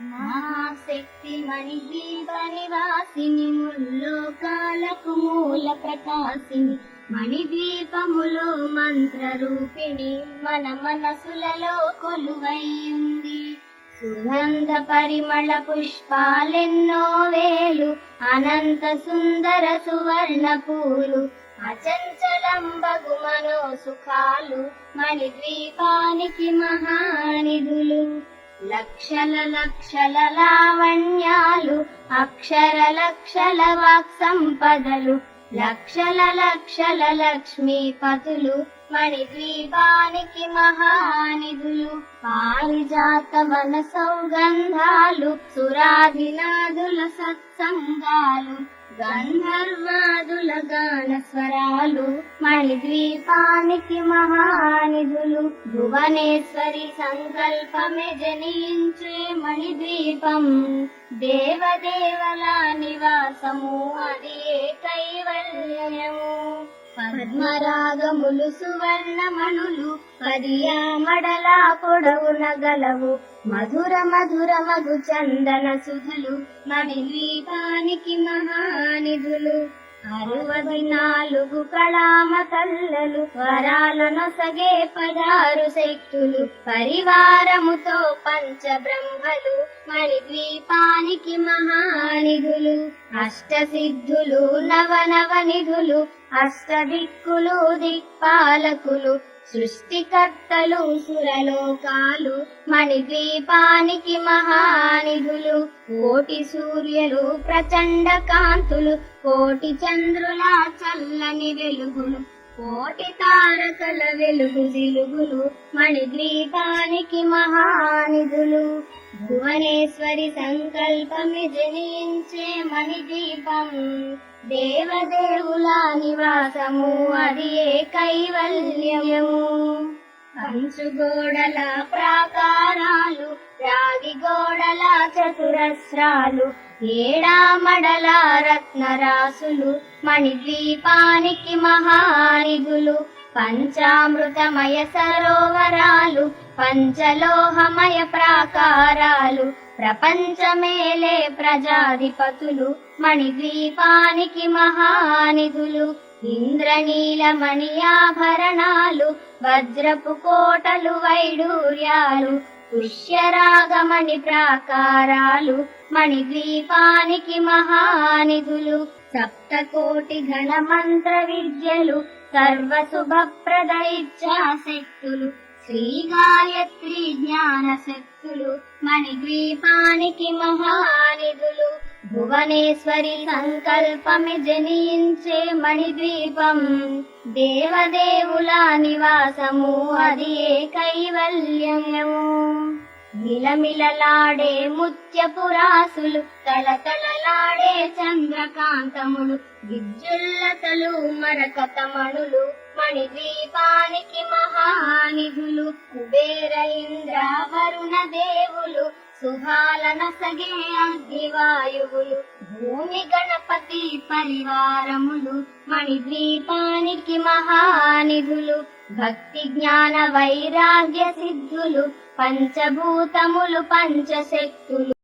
మహాశక్తి మణిదీప నివాసిని ముల్లోకాలకు మూల ప్రకాశిని మణిద్వీపములో మంత్ర రూపిణి మన మనసులలో కొలువైంది. సుగంధ పరిమళ పుష్పాలెన్నో వేలు అనంత సుందర సువర్ణ పూలు అచంచలంబగు మనో సుఖాలు మణిద్వీపానికి మహానిధులు. లక్షల లక్షల లావణ్యాలు అక్షర లక్షల వాక్ సంపదలు లక్షల లక్షల లక్ష్మీపతులు మణిద్వీపానికి మహానిధులు పారిజాత వన సౌగంధాలు సురాధినాదుల సత్సంగాలు గంధర్వాదుల గాన స్వరాలు మణిద్వీపానికి మహానిధులు భువనేశ్వరి సంకల్పమే జనించే మణిద్వీపం దేవదేవల నివాసము అది కైవల్యము. పద్మరాగములు సువర్ణమణులు పదియామడల పొడవున గలవు. మధుర మధుర మధు చందన సుధులు మణిద్వీపానికి మహానిధులు. అరవది నాలుగు కళామ తల్లలు వరాలను సగే పదారు శక్తులు పరివారముతో పంచ బ్రహ్మలు మణిద్వీపానికి మహానిధులు అష్ట సిద్ధులు నవ నవ నిధులు అష్ట దిక్కులు దిక్పాలకులు సృష్టికర్తలు సురలోకాలు మణిద్వీపానికి మహానిధులు. కోటి సూర్యులు ప్రచండ కాంతులు కోటి చంద్రుల చల్లని వెలుగులు కోటి తారకల వెలుగు జిలుగులు మణిద్వీపానికి మహానిధులు. భువనేశ్వరి సంకల్పమి జనించే మణిద్వీపం దేవదేవుల నివాసము అది ఏ కైవల్యము పంచుగోడల ప్రాకారాలు రాగి గోడల చతురస్రాలు ఏడామడల రత్నరాసులు మణిద్వీపానికి మహానిధులు. పంచామృతమయ సరోవరాలు పంచలోహమయ ప్రాకారాలు ప్రపంచమేలే ప్రజాధిపతులు మణిద్వీపానికి మహానిధులు ఇంద్రనీలమణియాభరణాలు వజ్రపు కోటలు వైడూర్యాలు పుష్యరాగమణి ప్రాకారాలు మణిద్వీపానికి మహానిధులు సప్తకోటి ఘన మంత్ర విద్యలు సర్వ శుభప్రద శ్రీ గాయత్రి జ్ఞాన శక్తులు మణిద్వీపానికి మహానిధులు. భువనేశ్వరి సంకల్పమి జనించే మణిద్వీపం. దేవదేవుల నివాసము అది ఏ కైవల్యము మిలమిలలాడే ముత్యపురాసులు తలతలలాడే చంద్రకాంతములు విద్యుల్లతలు మరకతమణులు మణిద్వీపానికి మహానిధులు కుబేర ఇంద్ర వరుణ దేవులు సుహాలన సగే అగ్నివాయువులు భూమి గణపతి పరివారములు మణిద్వీపానికి మహానిధులు భక్తి జ్ఞాన వైరాగ్య సిద్ధులు పంచభూతములు పంచశక్తులు.